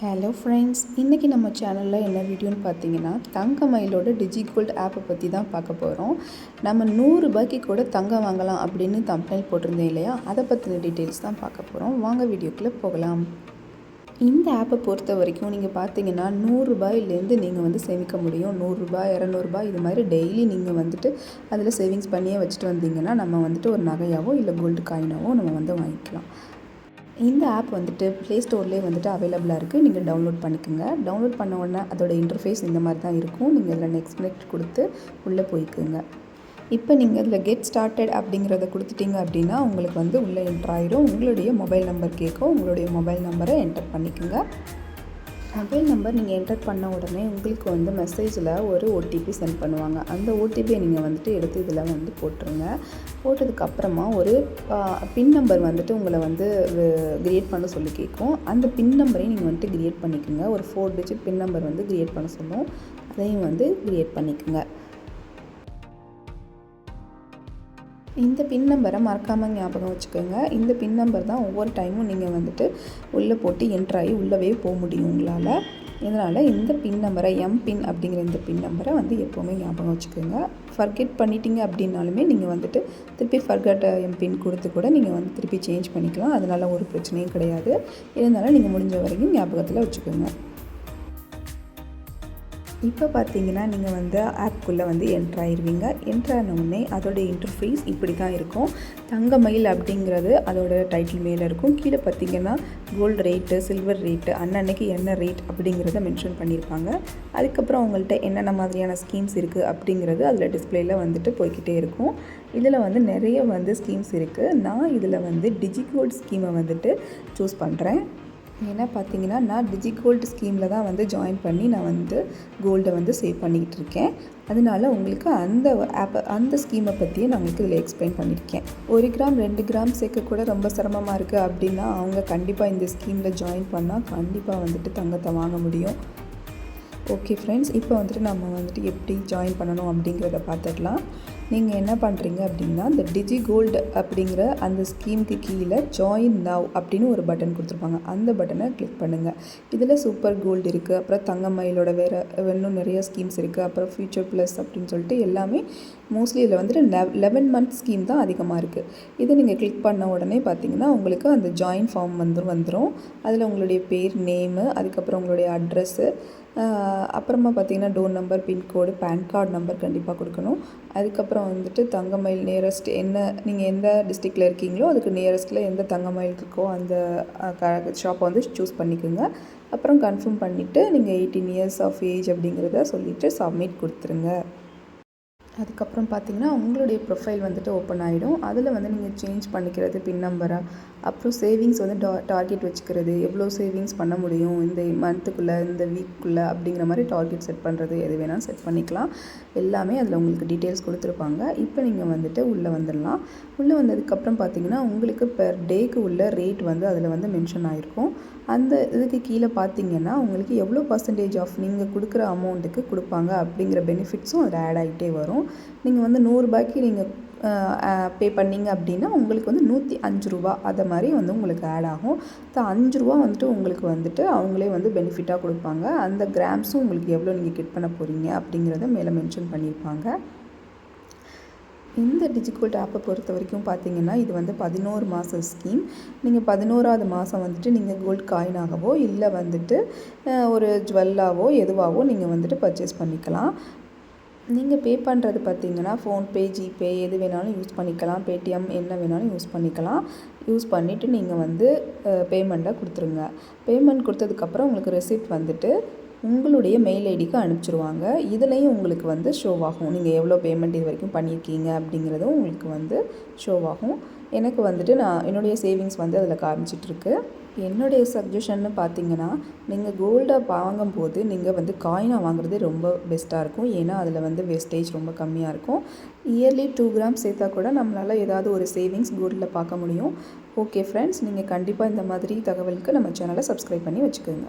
Hello friends இன்றைக்கி நம்ம சேனலில் என்ன வீடியோன்னு பார்த்தீங்கன்னா தங்க மயிலோட டிஜி கோல்டு ஆப்பை பற்றி தான் பார்க்க போகிறோம் நம்ம நூறுரூபாய்க்கு கூட தங்கம் வாங்கலாம் அப்படின்னு தம்பனைல் போட்டிருந்தேன் இல்லையா? அதை பற்றின டீட்டெயில்ஸ் தான் பார்க்க போகிறோம் வாங்க வீடியோக்குள்ளே போகலாம். இந்த ஆப்பை பொறுத்த வரைக்கும் நீங்கள் பார்த்தீங்கன்னா நூறுரூபாயிலேருந்து நீங்கள் வந்து சேமிக்க முடியும். நூறுரூபா இரநூறுபா இது மாதிரி டெய்லி நீங்கள் வந்துட்டு அதில் சேவிங்ஸ் பண்ணியே வச்சுட்டு வந்தீங்கன்னா நம்ம வந்துட்டு ஒரு நகையாவோ இல்லை கோல்டு காயினாவோ நம்ம வந்து வாங்கிக்கலாம். இந்த ஆப் வந்துட்டு ப்ளே ஸ்டோர்லேயே வந்துட்டு அவைலபிளாக இருக்குது நீங்கள் டவுன்லோட் பண்ணிக்கோங்க. டவுன்லோட் பண்ண உடனே அதோட இன்டர்ஃபேஸ் இந்த மாதிரி தான் இருக்கும். நீங்கள் இதில் நெக்ஸ்ட் நெக்ஸ்ட் கொடுத்து உள்ளே போய்க்குங்க. இப்போ நீங்கள் இதில் கெட் ஸ்டார்டட் அப்படிங்கிறத கொடுத்துட்டீங்க அப்படின்னா உங்களுக்கு வந்து உள்ளே என்ட்ரு ஆயிரும். உங்களுடைய மொபைல் நம்பர் கேட்கும். உங்களுடைய மொபைல் நம்பரை என்டர் பண்ணிக்கோங்க. மொபைல் நம்பர் நீங்கள் என்டர் பண்ண உடனே உங்களுக்கு வந்து மெசேஜில் ஒரு ஓடிபி சென்ட் பண்ணுவாங்க. அந்த ஓடிபியை நீங்கள் வந்துட்டு எடுத்து இதில் வந்து போட்டுருங்க. போட்டதுக்கப்புறமா ஒரு பின் நம்பர் வந்துட்டு உங்களை வந்து கிரியேட் பண்ண சொல்லி கேட்கும் அந்த பின் நம்பரையும் நீங்கள் வந்துட்டு கிரியேட் பண்ணிக்கோங்க. ஒரு ஃபோர் டிஜிட் பின் நம்பர் வந்து கிரியேட் பண்ண சொல்லும். அதையும் வந்து கிரியேட் பண்ணிக்கோங்க. இந்த பின் நம்பரை மறக்காமல் ஞாபகம் வச்சுக்கோங்க. இந்த பின் நம்பர் தான் ஒவ்வொரு டைமும் நீங்கள் வந்துட்டு உள்ளே போட்டு என்ட்ராகி உள்ளவே போக முடியும் உங்களால். இதனால் இந்த பின் நம்பரை எம் பின் அப்படிங்கிற இந்த பின் நம்பரை வந்து எப்போவுமே ஞாபகம் வச்சுக்கோங்க. ஃபர்கெட் பண்ணிட்டீங்க அப்படின்னாலுமே நீங்கள் வந்துட்டு திருப்பி ஃபர்கட் எம் பின் கொடுத்து கூட நீங்கள் வந்து திருப்பி சேஞ்ச் பண்ணிக்கலாம். அதனால் ஒரு பிரச்சனையும் கிடையாது. இருந்தாலும் நீங்கள் முடிஞ்ச வரைக்கும் ஞாபகத்தில் வச்சுக்கோங்க. இப்போ பார்த்தீங்கன்னா நீங்கள் வந்து ஆப்குள்ளே வந்து என்ட்ரு ஆயிடுவீங்க என்ட்ரு ஆனவுடனே அதோட இன்டர்ஃபேஸ் இப்படி தான் இருக்கும். தங்க மயில் அப்படிங்கிறது அதோட டைட்டில் மேலே இருக்கும். கீழே பார்த்தீங்கன்னா கோல்டு ரேட்டு சில்வர் ரேட்டு அன்னன்னைக்கு என்ன ரேட் அப்படிங்கிறத மென்ஷன் பண்ணியிருப்பாங்க. அதுக்கப்புறம் அவங்கள்ட்ட என்னென்ன மாதிரியான ஸ்கீம்ஸ் இருக்குது அப்படிங்கிறது அதில் டிஸ்பிளேயில் வந்துட்டு போய்கிட்டே இருக்கும். இதில் வந்து நிறைய வந்து ஸ்கீம்ஸ் இருக்குது நான் இதில் வந்து டிஜிகோல்ட் ஸ்கீமை வந்துட்டு சூஸ் பண்ணுறேன் ஏன்னா பார்த்தீங்கன்னா நான் டிஜி கோல்டு ஸ்கீமில் தான் வந்து ஜாயின் பண்ணி நான் வந்து கோல்டை வந்து சேவ் பண்ணிக்கிட்டு இருக்கேன். அதனால உங்களுக்கு அந்த ஆப்பை அந்த ஸ்கீமை பற்றியே நான் உங்களுக்கு இதில் எக்ஸ்பிளைன் பண்ணியிருக்கேன் ஒரு கிராம் ரெண்டு கிராம் சேர்க்க கூட ரொம்ப சிரமமாக இருக்குது அப்படின்னா அவங்க கண்டிப்பாக இந்த ஸ்கீமில் ஜாயின் பண்ணால் கண்டிப்பாக வந்துட்டு தங்கத்தை வாங்க முடியும். ஓகே ஃப்ரெண்ட்ஸ் இப்போ வந்துட்டு நம்ம வந்துட்டு எப்படி ஜாயின் பண்ணணும் அப்படிங்கிறத பார்த்துடலாம். நீங்கள் என்ன பண்ணுறீங்க அப்படின்னா இந்த டிஜி கோல்டு அப்படிங்கிற அந்த ஸ்கீமுக்கு கீழே ஜாயின் நவ் அப்படின்னு ஒரு பட்டன் கொடுத்துருப்பாங்க. அந்த பட்டனை கிளிக் பண்ணுங்கள் இதில் சூப்பர் கோல்டு இருக்குது அப்புறம் தங்கமயிலோட வேறு இன்னும் நிறைய ஸ்கீம்ஸ் இருக்குது அப்புறம் ஃபியூச்சர் ப்ளஸ் அப்படின்னு சொல்லிட்டு எல்லாமே மோஸ்ட்லி இதில் வந்துட்டு லெவன் மந்த் ஸ்கீம் தான் அதிகமாக இருக்குது இதை நீங்கள் கிளிக் பண்ண உடனே பார்த்தீங்கன்னா உங்களுக்கு அந்த ஜாயின் ஃபார்ம் வந்து வந்துடும் அதில் உங்களுடைய பேர் நேமு அதுக்கப்புறம் உங்களுடைய அட்ரஸ்ஸு அப்புறமா பார்த்தீங்கன்னா door number pincode PAN card number கண்டிப்பாக கொடுக்கணும். அதுக்கப்புறம் வந்துட்டு தங்கமயில் நியரஸ்ட் என்ன நீங்கள் எந்த டிஸ்ட்ரிக்டில் இருக்கீங்களோ அதுக்கு நியரஸ்ட்டில் எந்த தங்கமயில் இருக்கோ அந்த ஷாப்பை வந்து சூஸ் பண்ணிக்கோங்க. அப்புறம் கன்ஃபார்ம் பண்ணிவிட்டு நீங்கள் எயிட்டீன் இயர்ஸ் ஆஃப் ஏஜ் அப்படிங்கிறத சொல்லிவிட்டு சப்மிட் கொடுத்துருங்க. அதுக்கப்புறம் பார்த்தீங்கன்னா உங்களுடைய ப்ரொஃபைல் வந்துட்டு ஓப்பன் ஆகிடும் அதில் வந்து நீங்கள் சேஞ்ச் பண்ணிக்கிறது பின் நம்பராக அப்புறம் சேவிங்ஸ் வந்து டா டார்கெட் வச்சுக்கிறது. எவ்வளோ சேவிங்ஸ் பண்ண முடியும்? இந்த மந்த்துக்குள்ளே இந்த வீக்குள்ளே அப்படிங்கிற மாதிரி டார்கெட் செட் பண்ணுறது எது வேணாலும் செட் பண்ணிக்கலாம். எல்லாமே அதில் உங்களுக்கு டீட்டெயில்ஸ் கொடுத்துருப்பாங்க. இப்போ நீங்கள் வந்துட்டு உள்ளே வந்துடலாம். உள்ளே வந்ததுக்கப்புறம் பார்த்தீங்கன்னா உங்களுக்கு பெர் டேக்கு உள்ள ரேட் வந்து அதில் வந்து மென்ஷன் ஆகிருக்கும் அந்த இதுக்கு கீழே பார்த்தீங்கன்னா உங்களுக்கு எவ்வளோ பர்சன்டேஜ் ஆஃப் நீங்கள் கொடுக்குற அமௌண்ட்டுக்கு கொடுப்பாங்க அப்படிங்கிற பெனிஃபிட்ஸும் அதில் ஆட் ஆகிட்டே வரும். நீங்கள் வந்து நூறுரூபாய்க்கு நீங்கள் பே பண்ணிங்க அப்படின்னா உங்களுக்கு வந்து நூற்றி அஞ்சு ரூபா அதை மாதிரி வந்து உங்களுக்கு ஆட் ஆகும். ஸோ அஞ்சு ரூபா வந்துட்டு உங்களுக்கு வந்துட்டு அவங்களே வந்து பெனிஃபிட்டாக கொடுப்பாங்க. அந்த கிராம்ஸும் உங்களுக்கு எவ்வளோ நீங்கள் கெட் பண்ண போகிறீங்க அப்படிங்கிறத மேலே மென்ஷன் பண்ணியிருப்பாங்க. இந்த டிஜிகோல்ட் ஆப்பை பொறுத்த வரைக்கும் பார்த்தீங்கன்னா இது வந்து பதினோரு மாதம் ஸ்கீம். நீங்கள் பதினோராவது மாதம் வந்துட்டு நீங்கள் கோல்ட் காயினாகவோ இல்லை வந்துட்டு ஒரு ஜுவல்லாவோ எதுவாகவோ நீங்கள் வந்துட்டு பர்ச்சேஸ் பண்ணிக்கலாம். நீங்கள் பே பண்ணுறது பார்த்தீங்கன்னா ஃபோன்பே ஜிபே எது வேணாலும் யூஸ் பண்ணிக்கலாம். பேடிஎம் என்ன வேணாலும் யூஸ் பண்ணிக்கலாம். யூஸ் பண்ணிவிட்டு நீங்கள் வந்து பேமெண்ட்டை கொடுத்துருங்க. பேமெண்ட் கொடுத்ததுக்கப்புறம் உங்களுக்கு ரெசிப்ட் வந்துட்டு உங்களுடைய மெயில் ஐடிக்கு அனுப்பிச்சிருவாங்க. இதுலேயும் உங்களுக்கு வந்து ஷோவாகும் நீங்கள் எவ்வளோ பேமெண்ட் இது வரைக்கும் பண்ணியிருக்கீங்க அப்படிங்கிறதும் உங்களுக்கு வந்து ஷோவாகும் எனக்கு வந்துட்டு நான் என்னுடைய சேவிங்ஸ் வந்து அதில் காமிச்சிட்ருக்கு. என்னுடைய சஜஷன்னு பார்த்தீங்கன்னா நீங்கள் கோல்டை வாங்கும்போது நீங்கள் வந்து காயினாக வாங்குறது ரொம்ப பெஸ்ட்டாக இருக்கும். ஏன்னா அதில் வந்து வேஸ்டேஜ் ரொம்ப கம்மியாக இருக்கும். இயர்லி டூ கிராம் சேர்த்தா கூட நம்மளால் ஏதாவது ஒரு சேவிங்ஸ் கோல்டில் பார்க்க முடியும். ஓகே ஃப்ரெண்ட்ஸ் நீங்கள் கண்டிப்பாக இந்த மாதிரி தகவலுக்கு நம்ம சேனலை சப்ஸ்கிரைப் பண்ணி வச்சுக்கோங்க.